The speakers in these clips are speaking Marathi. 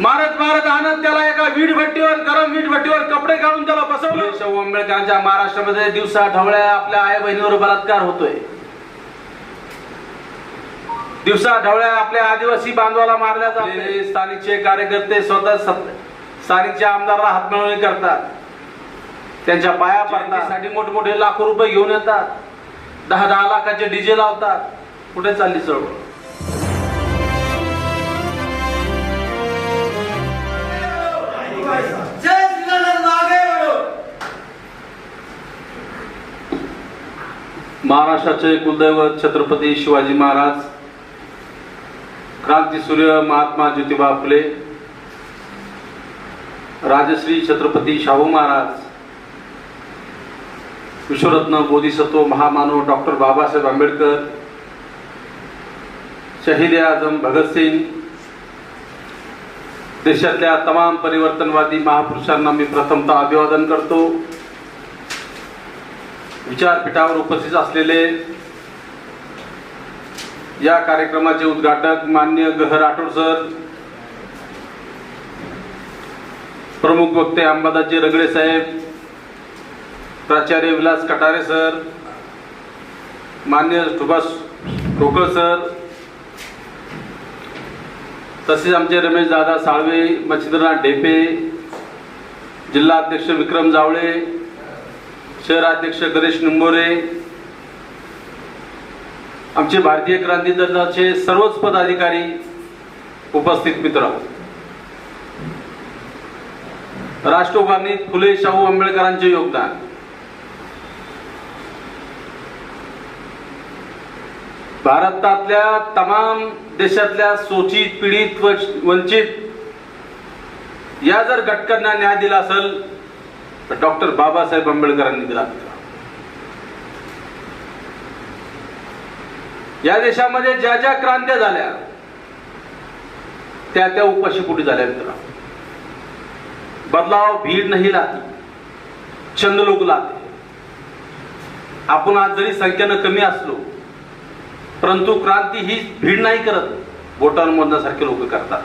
मारत मारत आणत त्याला एका वीट भट्टीवर गरम वीट भट्टीवर कपडे काढून त्याला बसवलं. शाहू आंबेडकरांच्या महाराष्ट्रामध्ये दिवसा ढवळ्या आपल्या आई बहिणीवर बलात्कार होतोय. दिवसा ढवळ्या आपल्या आदिवासी बांधवाला मारल्या जाते स्थानिकचे कार्यकर्ते स्वतः स्थानिकच्या आमदाराला हातमिळवणी करतात. त्यांच्या पाया पडण्यासाठी मोठमोठे लाखो रुपये घेऊन येतात. दहा दहा लाखाचे डीजे लावतात. कुठे चालली चळवळ? महाराष्ट्राचे कुलदैवत छत्रपती शिवाजी महाराज क्रांतीसूर्य महात्मा ज्योतिबा फुले राजश्री छत्रपती शाहू महाराज विश्वरत्न बोधिसत्व महामानव डॉक्टर बाबासाहेब आंबेडकर शहीद आजम भगतसिंग देशातल्या तमाम परिवर्तनवादी महापुरुषांना मी प्रथमतः अभिवादन करतो. विचारपीठावर उपस्थित असलेले या कार्यक्रमाचे उद्घाटक मान्य गह राठोड सर प्रमुख वक्ते अंबादाजी रगडे साहेब प्राचार्य विलास कटारे सर मान्य सुभाष ठोकर सर तसेच आमचे रमेश दादा साळवे मच्छिंद्रनाथ ढेपे जिल्हाध्यक्ष विक्रम जावळे शहराध्यक्ष गणेश निंबोरे आमचे भारतीय क्रांती दलाचे सर्वच पदाधिकारी उपस्थित मित्र राष्ट्र उभारणीत फुले शाहू आंबेडकरांचे योगदान. भारतातल्या तमाम देशातल्या शोषित पीडित व वंचित या जर घटकांना न्याय दिला असेल तर डॉक्टर बाबासाहेब आंबेडकरांनी दिला. या देशामध्ये ज्या ज्या क्रांत्या झाल्या त्या त्या उपाशीपोटी झाल्या मित्रांनो? बदलाव भीड नाही लाती चंद लोक लाते. आपण आज जरी संख्येनं कमी असलो परंतु क्रांती ही भीड नाही करत बोटावर मोजण्यासारखे लोक करतात.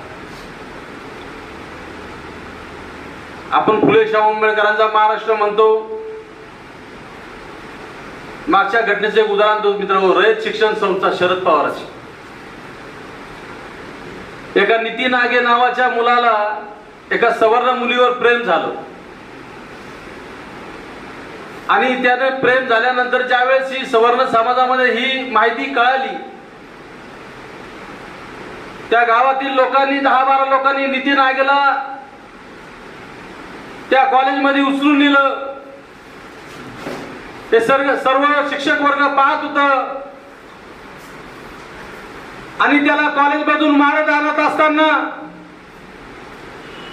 आपण फुले शाहू आंबेडकरांचा महाराष्ट्र म्हणतो. मागच्या घटनेचे एक उदाहरण देऊ मित्र रयत शिक्षण संस्था शरद पवाराची. एका नितीन नागे नावाच्या मुलाला एका सवर्ण मुलीवर प्रेम झालं. आणि त्याने प्रेम झाल्यानंतर ज्यावेळेस ही सवर्ण समाजामध्ये ही माहिती कळाली त्या गावातील लोकांनी दहा बारा लोकांनी नितीन नागेला त्या कॉलेजमध्ये उचलून नेलं. ते सर्व सर्व शिक्षक वर्ग पाहत होत. आणि त्याला कॉलेजमधून मारत आणत असताना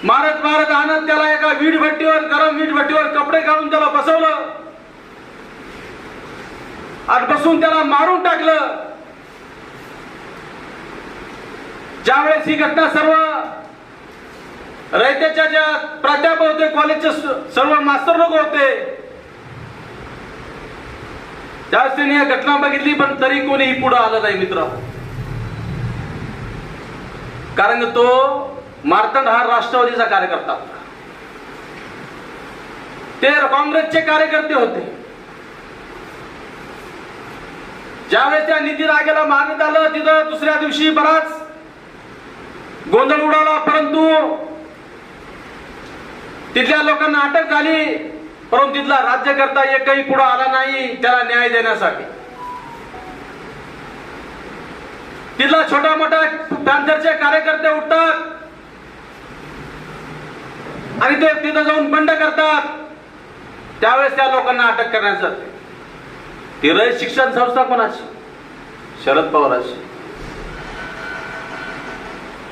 मारत मारत आणत त्याला एका वीट भट्टीवर गरम वीट भट्टीवर कपडे काढून त्याला बसवलं. आणि बसून त्याला मारून टाकलं. ज्यावेळेस ही घटना सर्व रयतेच्या ज्या प्राध्यापक होते कॉलेजचे सर्व मास्तर लोक होते त्यावेळेस त्यांनी या घटना बघितली पण तरी कोणीही पुढे आलं नाही मित्र. कारण तो मार्तंड हा राष्ट्रवादीचा कार्यकर्ता ते काँग्रेसचे कार्यकर्ते होते. ज्यावेळेस त्या निधी रागेला मारण्यात आलं तिथं दुसऱ्या दिवशी बराच गोंधळ उडाला परंतु तिथल्या लोकांना अटक झाली परंतु तिथला राज्यकर्ता एकही पुढे आला नाही त्याला न्याय देण्यासाठी. तिथला छोटा मोठा पॅन्थरचे कार्यकर्ते उठतात आणि ते तिथं जाऊन बंड करतात. त्यावेळेस त्या लोकांना अटक करण्यात जाते. ती रयत शिक्षण संस्था कोणाची? शरद पवाराची.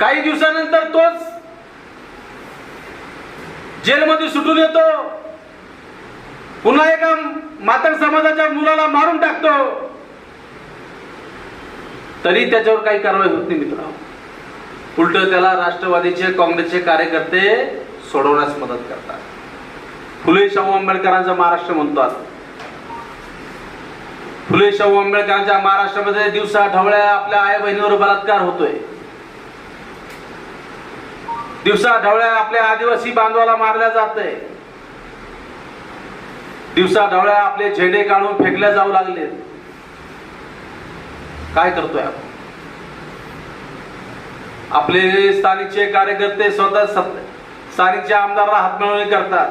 काही दिवसानंतर तोच जेलमध्ये सुटून येतो. पुन्हा एका मातंग समाजाच्या मुलाला मारून टाकतो. तरी त्याच्यावर काही कारवाई होत नाही मित्र उलट त्याला राष्ट्रवादीचे काँग्रेसचे कार्यकर्ते सोडवण्यास मदत करतात. फुले शाहू आंबेडकरांचा महाराष्ट्र म्हणतो आता. फुले शाहू आंबेडकरांच्या महाराष्ट्रामध्ये दिवसा ढवळ्या आपल्या आई बहिणीवर बलात्कार होतोय. दिवसा ढवळ्या आपल्या आदिवासी बांधवाला मारल्या जात आहे दिवसा ढवळ्या आपले झेंडे काढून फेकल्या जाऊ लागले काय करतोय आपण? आपले स्थानिकचे कार्यकर्ते स्वतः स्थानिकच्या आमदाराला हातमिळवणी करतात.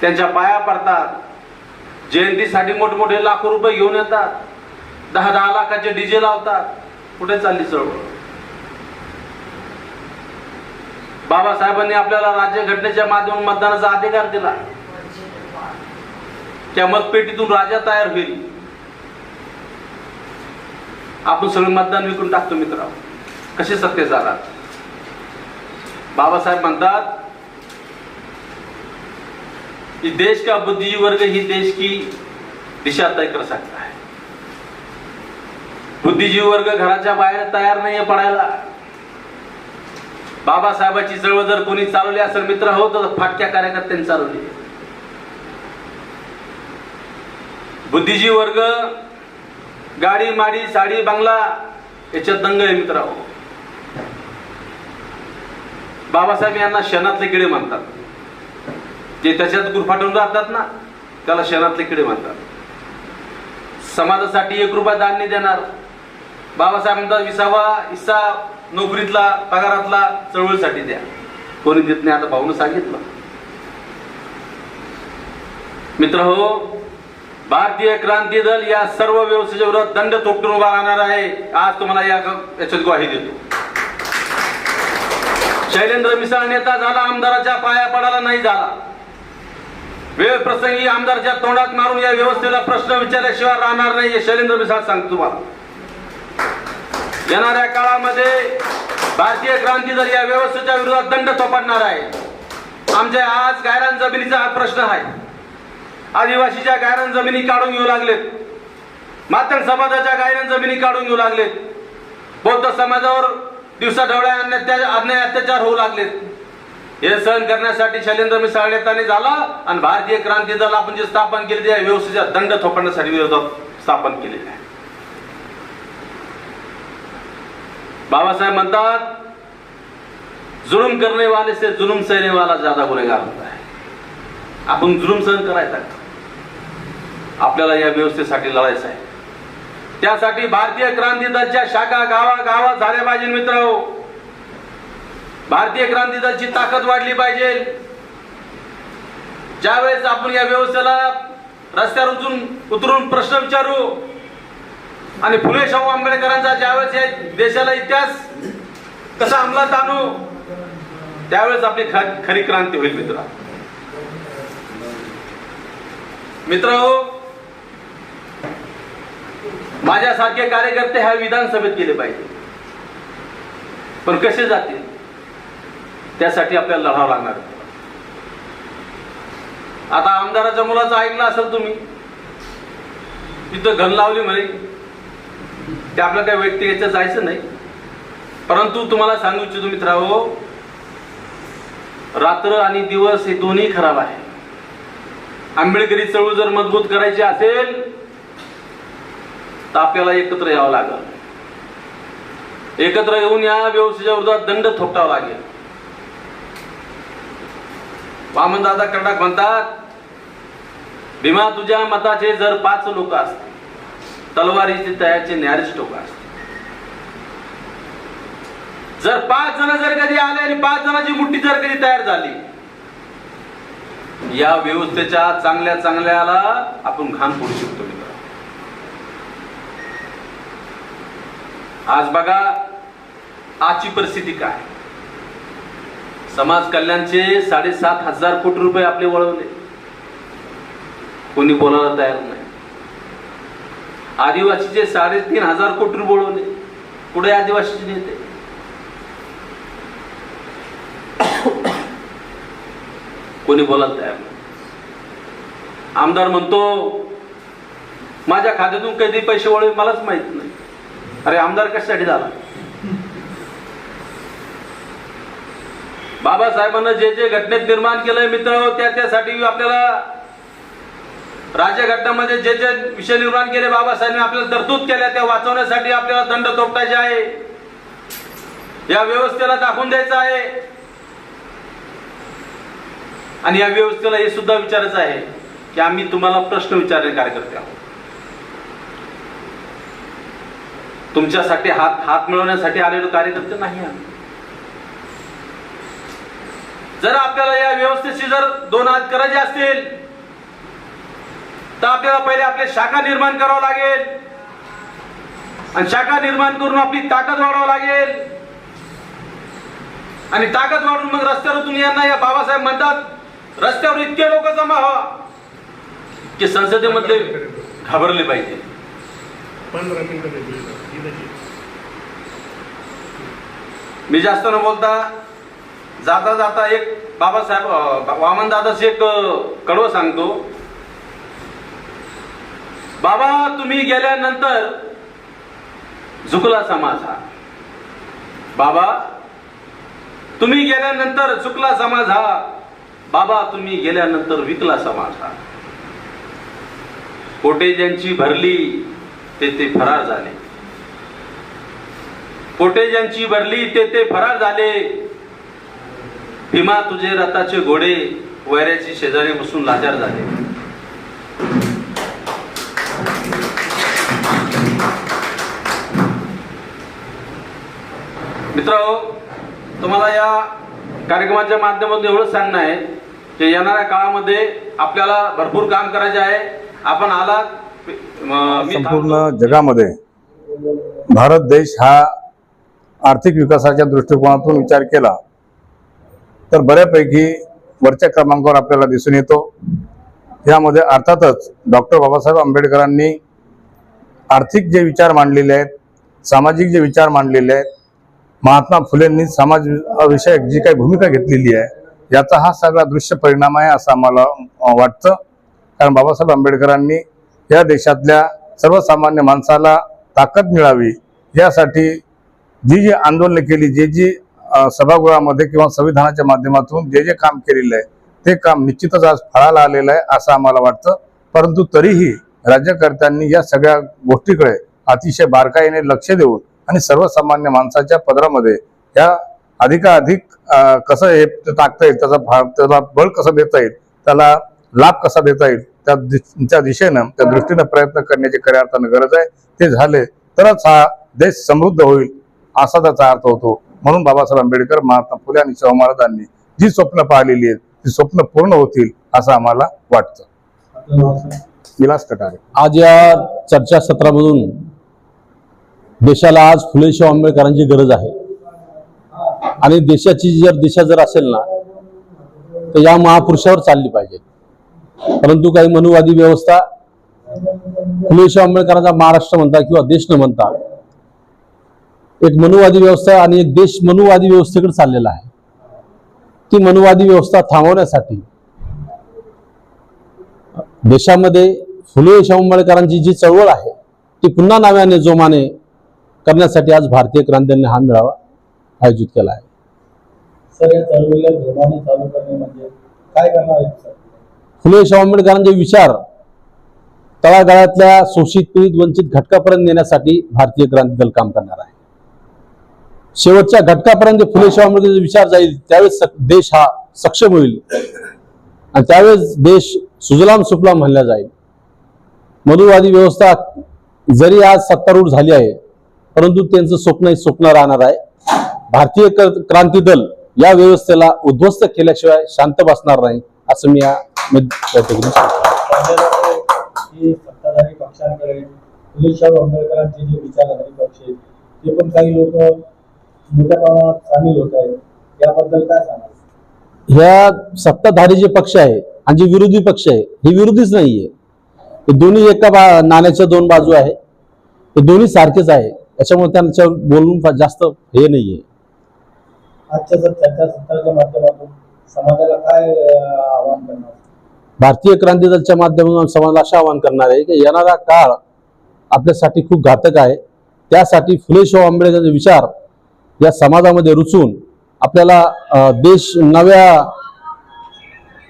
त्यांच्या पाया पडतात. जयंतीसाठी मोठमोठे लाखो रुपये घेऊन येतात. दहा दहा लाखाचे डीजे लावतात. कुठे चालली चळवळ? बाबासाहेबांनी आपल्याला राज्य घटनेच्या माध्यमातून मतदानाचा अधिकार दिला. त्या मतपेटीतून राजा तयार होईल. आपण सगळे मतदान विकून टाकतो मित्र कसे सत्य झाला? बाबासाहेब म्हणतात कि देश का बुद्धिजीवी वर्ग ही देश की दिशा तय कर सकता है. बुद्धिजीवी वर्ग घराच्या बाहेर तयार नाहीये पडायला. बाबासाहेबाची चळवळ जर कोणी चालवली असेल मित्र हो तर फाटक्या कार्यकर्त्यांनी चालवली. बुद्धिजी वर्ग गाडी माडी साडी बंगला याच्यात दंग आहे मित्र हो. बाबासाहेब यांना क्षणातले किडे म्हणतात. ते त्याच्यात गुरफाटून राहतात ना त्याला शहरातले किडे म्हणतात. समाजासाठी एक रुपया दान देणार. बाबासाहेब म्हणतात विसावा हिस्सा नोकरीतला पगारातला चळवळीसाठी द्या. कोणी देत नाही आता भाऊनं सांगितलं. मित्र हो भारतीय क्रांती दल या सर्व व्यवस्थेच्या विरोधात दंड थोपटून उभा राहणार आहे. आज तुम्हाला या याच्यात ग्वाही देतो. शैलेंद्र मिसाळ नेता झाला आमदाराच्या पाया पडायला नाही झाला. वेळ प्रसंगी आमदारच्या तोंडात मारून या व्यवस्थेला प्रश्न विचारल्याशिवाय राहणार नाही हे शैलेंद्र मिसाळ सांगतो तुम्हाला. येणाऱ्या काळामध्ये भारतीय क्रांती दल या व्यवस्थेच्या विरोधात दंड थोपडणार आहे आमच्या आज गायरान जमिनीचा हा प्रश्न आहे. आदिवासीच्या गायरान जमिनी काढून घेऊ लागलेत. मातंग समाजाच्या गायरान जमिनी काढून घेऊ लागलेत. बौद्ध समाजावर दिवसा ढवळ्या अन्याय अन्याय अत्याचार होऊ लागलेत. हे सहन करण्यासाठी शैलेंद्र मिसाळ झाला आणि भारतीय क्रांती दल आपण जे स्थापन केले त्या व्यवस्थेचा दंड थोपडण्यासाठी विरोधात स्थापन केलेले आहे बाबासाहेब म्हणतात जुलुम करने वाले से जुलूम सहने वाला ज्यादा गुन्हेगार होता है। आपण जुलुम सहन करायचा आपल्याला या व्यवस्थेसाठी लढायचं आहे। त्यासाठी भारतीय क्रांती दलच्या शाखा गावा गावात झाल्या पाहिजे मित्र भारतीय क्रांती दलची ताकद वाढली पाहिजे। ज्यावेळेस आपण या व्यवस्थेला रस्त्यावर उतरून उतरून प्रश्न विचारू आणि फुले शाहू आंबेडकरांचा ज्यावेळेस या देशाला इतिहास कसा अंमलात आणू त्यावेळेस आपली ख- खरी क्रांती होईल मित्र. मित्र माझ्यासारखे कार्यकर्ते ह्या विधानसभेत गेले पाहिजे. पण कसे जातील? त्यासाठी आपल्याला लढावं लागणार आता आमदाराच्या मुलाचं ऐकलं असेल तुम्ही तिथं घन लावली म्हणे. ते आपल्या काही व्यक्तिगत जायचं नाही. परंतु तुम्हाला सांगू इच्छितो मित्रांनो रात्र आणि दिवस हे दोन्ही खराब आहे. आंबेडकरी चळवळ जर मजबूत करायची असेल तर आपल्याला एकत्र यावं लागेल. एकत्र येऊन या व्यवस्थेच्या विरोधात दंड थोपटावा लागेल. वामनदादा कर्नाक म्हणतात भीमा तुझ्या मताचे जर पाच लोक असतील तलवारीची तयाचे न्यारीच टोका असते जर पाच जण जर कधी आले आणि पाच जणांची मुठी जर कधी तयार झाली या व्यवस्थेच्या चांगल्या चांगल्याला आपण घाण फोडू शकतो आज बघा आजची परिस्थिती काय? समाज कल्याणचे साडेसात हजार कोटी रुपये आपले वळवले. कोणी बोलायला तयार नाही. आदिवासीचे साडेतीन हजार कोटी बोलवले. पुढे आदिवासीचे नेते? कोणी बोलायला तयार आमदार म्हणतो माझ्या खात्यातून कधी पैसे वळवे मलाच माहीत नाही. अरे आमदार कशासाठी झाला? बाबासाहेबांना जे जे घटनेत निर्माण केलंय मित्र त्या त्यासाठी आपल्याला राज्यघटनामध्ये जे जे विषय निर्माण केले बाबासाहेबांनी आपल्याला तरतूद केल्या त्या वाचवण्यासाठी आपल्याला दंड तोपटायचे आहे. या व्यवस्थेला दाखवून द्यायचं आहे. आणि या व्यवस्थेला हे सुद्धा विचारायचं आहे की आम्ही तुम्हाला प्रश्न विचारले कार्यकर्ते आहोत तुमच्यासाठी हात हात मिळवण्यासाठी आलेलो कार्यकर्ते नाही आम्ही. जर आपल्याला या व्यवस्थेशी जर दोन हात करायचे असतील तर आपल्याला पहिले आपले शाखा निर्माण करावं लागेल. आणि शाखा निर्माण करून आपली ताकद वाढवावं लागेल. आणि ताकद वाढून मग रस्त्यावर उतरून यांना या बाबासाहेब म्हणतात रस्त्यावर इतके लोक जमा व्हा. की संसदेमध्ये घाबरले पाहिजे. मी जास्त न बोलता जाता जाता एक बाबासाहेब वामन दादाच एक कडवं सांगतो. बाबा तुम्ही गेल्यानंतर झुकला समाज हा. बाबा तुम्ही गेल्यानंतर चुकला समाज हा. बाबा तुम्ही गेल्यानंतर विकला समाज हा. पोटे ज्यांची भरली ते ते फरार झाले. पोटे ज्यांची भरली ते ते फरार झाले. भीमा तुझे रथाचे घोडे वैऱ्याची शेजारी बसून लाचार झाले. मित्र तुम्हाला या कार्यक्रमाच्या माध्यमातून एवढंच सांगणं आहे की येणाऱ्या काळामध्ये आपल्याला भरपूर काम करायचे आहे. आपण आलात संपूर्ण जगामध्ये भारत देश हा आर्थिक विकासाच्या दृष्टिकोनातून विचार केला तर बऱ्यापैकी वरच्या क्रमांकावर आपल्याला दिसून येतो. यामध्ये अर्थातच डॉक्टर बाबासाहेब आंबेडकरांनी आर्थिक जे विचार मांडलेले आहेत सामाजिक जे विचार मांडलेले आहेत महात्मा फुलेंनी समाज विषयक जी काही भूमिका घेतलेली आहे याचा हा सगळा दृश्य परिणाम आहे असं आम्हाला वाटतं. कारण बाबासाहेब आंबेडकरांनी या देशातल्या सर्वसामान्य माणसाला ताकद मिळावी यासाठी जी जी आंदोलनं केली जे जी सभागृहामध्ये किंवा संविधानाच्या माध्यमातून जे जे काम केलेलं आहे ते काम निश्चितच आज फळाला आलेलं आहे असं आम्हाला वाटतं. परंतु तरीही राज्यकर्त्यांनी या सगळ्या गोष्टीकडे अतिशय बारकाईने लक्ष देऊन आणि सर्वसामान्य माणसाच्या पदरामध्ये या अधिकाधिक कसं हे टाकता येईल त्याचा भाग त्याला बळ कसं देता येईल त्याला लाभ कसा देता येईल त्या दिशेनं त्या दृष्टीनं प्रयत्न करण्याची खऱ्या अर्थानं गरज आहे. ते झाले तरच हा देश समृद्ध होईल असा त्याचा अर्थ होतो. म्हणून बाबासाहेब आंबेडकर महात्मा फुले आणि शाहू महाराजांनी जी स्वप्न पाहिलेली आहेत ती स्वप्न पूर्ण होतील असं आम्हाला वाटतं. विलास कटारे. आज या चर्चासत्रामधून देशाला आज फुले आंबेडकरांची गरज आहे. आणि देशाची जर दिशा जर असेल ना तर या महापुरुषावर चालली पाहिजे. परंतु काही मनुवादी व्यवस्था फुले आंबेडकरांचा महाराष्ट्र म्हणता किंवा देश न म्हणता एक मनुवादी व्यवस्था आणि एक देश मनुवादी व्यवस्थेकडे चाललेला आहे. ती मनुवादी व्यवस्था थांबवण्यासाठी देशामध्ये फुले शाहू आंबेडकरांची जी चळवळ आहे ती पुन्हा नव्याने जोमाने करण्यासाठी आज भारतीय क्रांतीने हा मेळावा आयोजित केला आहे. सर या चळवळीला जोमाने चालू करणे म्हणजे काय करणार फुले शाहू आंबेडकरांचे विचार तळागाळातल्या शोषित पीडित वंचित घटकापर्यंत नेण्यासाठी भारतीय क्रांती दल काम करणार आहे. शेवटच्या घटकापर्यंत फुले शाहू आंबेडकरचे विचार जाईल त्यावेळेस देश हा सक्षम होईल. आणि त्यावेळेस देश सुजलाम सुफलाम म्हणला जाईल. मधुवादी व्यवस्था जरी आज सत्तारूढ झाली आहे परंतु त्यांचं स्वप्न हे स्वप्न राहणार आहे. भारतीय क्रांती दल या व्यवस्थेला उद्ध्वस्त केल्याशिवाय शांत बसणार नाही असं मी या सत्ताधारी पक्षांकडे फुले शाहू आंबेडकरांचे जे विचारधारी पक्ष आहेत ते पण काही लोक मोठ्या प्रमाणात सामील होत आहेत. याबद्दल काय सांगाल? ह्या सत्ताधारी जे पक्ष आहे आणि जे विरोधी पक्ष आहे हे विरोधीच नाहीये. हे दोन्ही एका बा नाण्याच्या दोन बाजू आहे. हे दोन्ही सारखेच आहे. त्याच्यामुळे त्यांच्या बोलून फा- जास्त हे नाहीये. आजच्या जर चर्चासत्राच्या माध्यमातून समाजाला काय अं, आवाहन करणार? भारतीय क्रांती दलच्या माध्यमातून समाजाला असं आवाहन करणार आहे की येणारा काळ आपल्यासाठी खूप घातक आहे. त्यासाठी फुले शाहू आंबेडकरांचे विचार या समाजामध्ये रुचून आपल्याला देश नव्या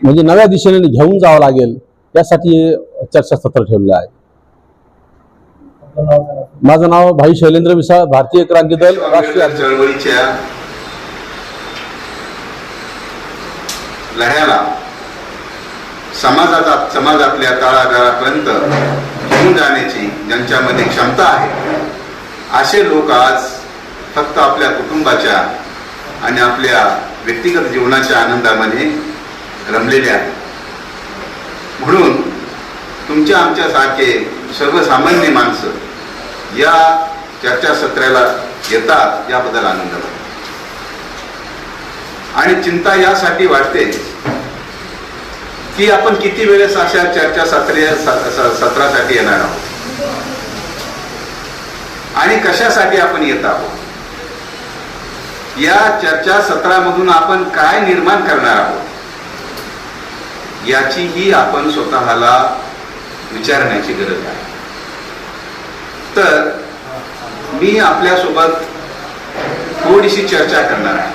म्हणजे नव्या दिशेने घेऊन जावं लागेल यासाठी हे चर्चासत्र ठेवलेलं आहे. माझं नाव भाई शैलेंद्र मिसाळ भारतीय क्रांती दल राष्ट्रीय चळवळीच्या लढ्याला समाजाचा समाजातल्या तळागाळापर्यंत घेऊन जाण्याची ज्यांच्यामध्ये क्षमता आहे असे लोक आज फक्त आपल्या कुटुंबाच्या आणि आपल्या व्यक्तिगत जीवनाच्या आनंदामध्ये रमलेले आहेत. म्हणून तुमच्या आमच्यासारखे सर्वसामान्य माणसं या चर्चासत्राला येतात याबद्दल आनंद वाटतो. आणि चिंता यासाठी वाटते की आपण किती वेळेस अशा चर्चा सत्र सत्रासाठी येणार आहोत? आणि कशासाठी आपण येत आहोत? या चर्चा सत्रामधून आपण काय निर्माण करणार आहोत? याचीही आपण स्वतःला विचारण्याची गरज आहे. तर मी आपल्यासोबत थोडीशी चर्चा करणार आहे.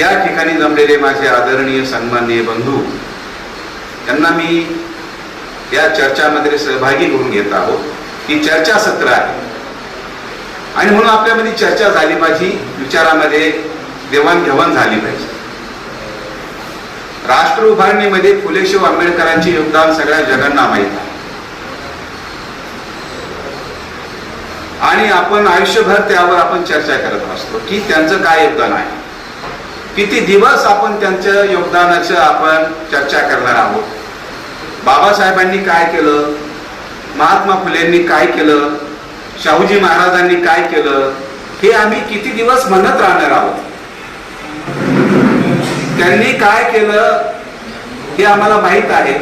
या ठिकाणी जमलेले माझे आदरणीय सन्माननीय बंधू त्यांना मी या चर्चामध्ये सहभागी करून घेत आहोत. ही चर्चा सत्र आहे. आणि म्हणून आपल्यामध्ये चर्चा झाली पाहिजे विचारामध्ये देवाणघेवाण झाली पाहिजे. राष्ट्र उभारणीमध्ये फुलेशिव आंबेडकरांचे योगदान सगळ्या जगांना माहीत आहे. आणि आपण आयुष्यभर त्यावर आपण चर्चा करत असतो की त्यांचं काय योगदान आहे. किती दिवस आपण त्यांच्या योगदानाचं आपण चर्चा करणार आहोत? बाबासाहेबांनी काय केलं? महात्मा फुलेंनी काय केलं? शाहूजी महाराजांनी काय केलं? हे आम्ही किती दिवस म्हणत राहणार आहोत? त्यांनी काय केलं हे आम्हाला माहीत आहे.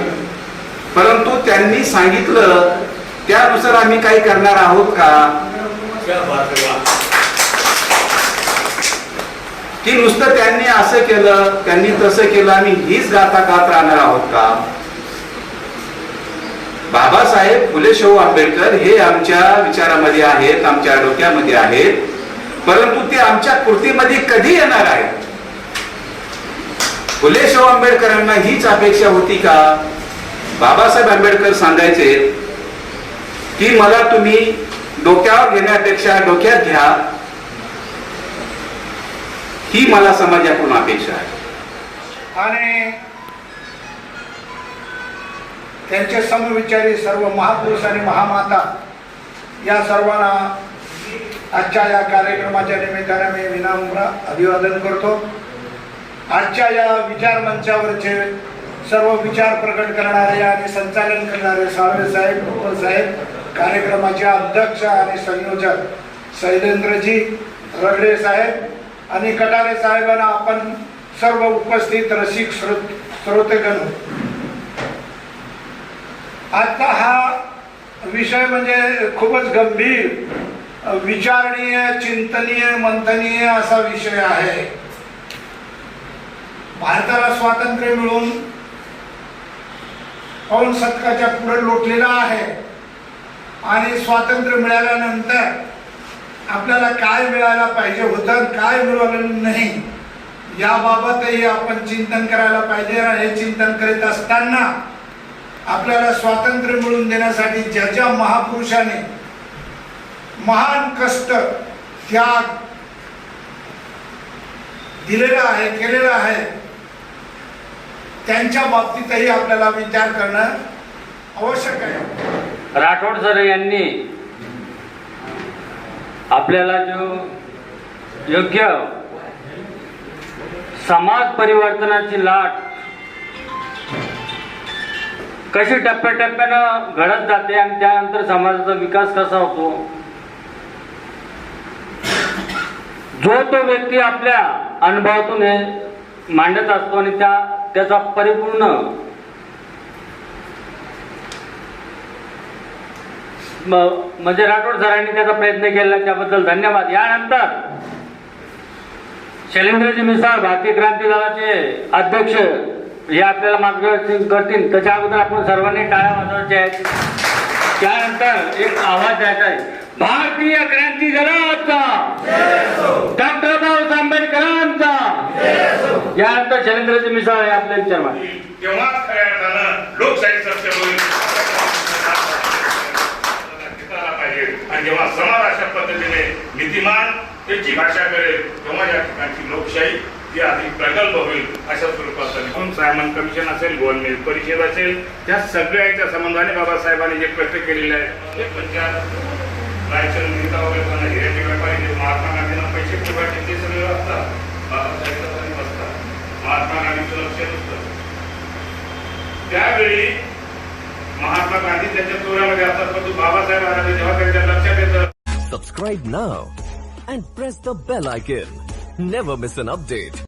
परंतु त्यांनी सांगितलं त्यानुसार आम्ही काही करणार आहोत का? की नुसतं त्यांनी असं केलं त्यांनी तसं केलं आम्ही हीच गाता गात राहणार आहोत का? बाबासाहेब फुले शाहू आंबेडकर हे आमच्या विचारामध्ये आहेत आमच्या डोक्यामध्ये आहेत. परंतु ते आमच्या कृतीमध्ये कधी येणार आहेत? फुले शाहू आंबेडकरांना हीच अपेक्षा होती का? बाबासाहेब आंबेडकर सांगायचे की मला तुम्ही डोक्यावर घेण्यापेक्षा डोक्यात घ्या. ही मला समाजाकडून अपेक्षा आहे. आणि त्यांचे समविचारी सर्व महापुरुष आणि महामाता या सर्वांना आजच्या या कार्यक्रमाच्या निमित्ताने मी विनम्र अभिवादन करतो. आजच्या या विचार मंचावरचे सर्व विचार प्रकट करणारे आणि संचालन करणारे साळवे साहेब साहेब कार्यक्रमाचे अध्यक्ष आणि संयोजक शैलेंद्रजी रगडे साहेब आणि कटारे साहेबांना आपण सर्व उपस्थित रसिक श्रोत श्रोतेगण आता हा विषय म्हणजे खूपच गंभीर विचारणीय चिंतनीय मंथनीय असा विषय आहे. भारताला स्वातंत्र्य मिळून पाऊण शतकाच्या पुढे लोटलेला आहे. आणि स्वातंत्र्य मिळाल्यानंतर आपल्याला काय मिळायला पाहिजे होतं काय मिळवलं नाही याबाबतही आपण चिंतन करायला पाहिजे. आणि हे चिंतन करीत असताना आपल्याला स्वातंत्र्य मिळवून देण्यासाठी ज्या ज्या महापुरुषाने महान कष्ट त्याग दिलेला आहे केलेला आहे त्यांच्या बाबतीतही आपल्याला विचार करणं आवश्यक आहे. राठोड सर यांनी आपल्याला जो योग्य समाज परिवर्तनाची लाट कशी टप्प्याटप्प्यानं घडत जाते आणि त्यानंतर समाजाचा विकास कसा होतो जो तो व्यक्ती आपल्या अनुभवातून हे मांडत असतो आणि त्या त्याचा परिपूर्ण म्हणजे राठोड सरांनी त्याचा प्रयत्न केला त्याबद्दल धन्यवाद. यानंतर शैलेंद्रजी मिसाळ भारतीय क्रांती दलाचे अध्यक्ष हे आपल्याला मार्गदर्शन करतील. त्याच्या अगोदर आपण सर्वांनी टाळ्या वाजवायचे आहेत. त्यानंतर एक आवाज द्यायचा आहे. भारतीय क्रांती दलाचा. डॉक्टर बाबासाहेब आंबेडकरांचा. यानंतर शैलेंद्रजी मिसाळ हे आपले विचार तेव्हाच खऱ्या अर्थानं लोकशाही सत्य होईल जेव्हा समाज अशा पद्धतीने नीतिमान त्याची भाषा करेल तेव्हा या ठिकाणची लोकशाही ही अधिक होईल अशा स्वरूपात सायमन कमिशन असेल गोलमेज परिषद असेल त्या सगळ्याच्या संबंधाने बाबासाहेबांनी जे प्रश्न केलेले आहे ते पंचायत रायचंद नेता वगैरे पण हिऱ्याचे व्यापारी जे महात्मा गांधींना पैसे पुरवायचे ते सगळे असतात बाबासाहेब असतात महात्मा गांधीचं लक्ष नसतं त्यावेळी महात्मा गांधी त्यांच्या चोऱ्यामध्ये असतात परंतु बाबासाहेब आले जेव्हा त्यांच्या लक्षात येतं Subscribe now and press the bell icon. Never miss an update.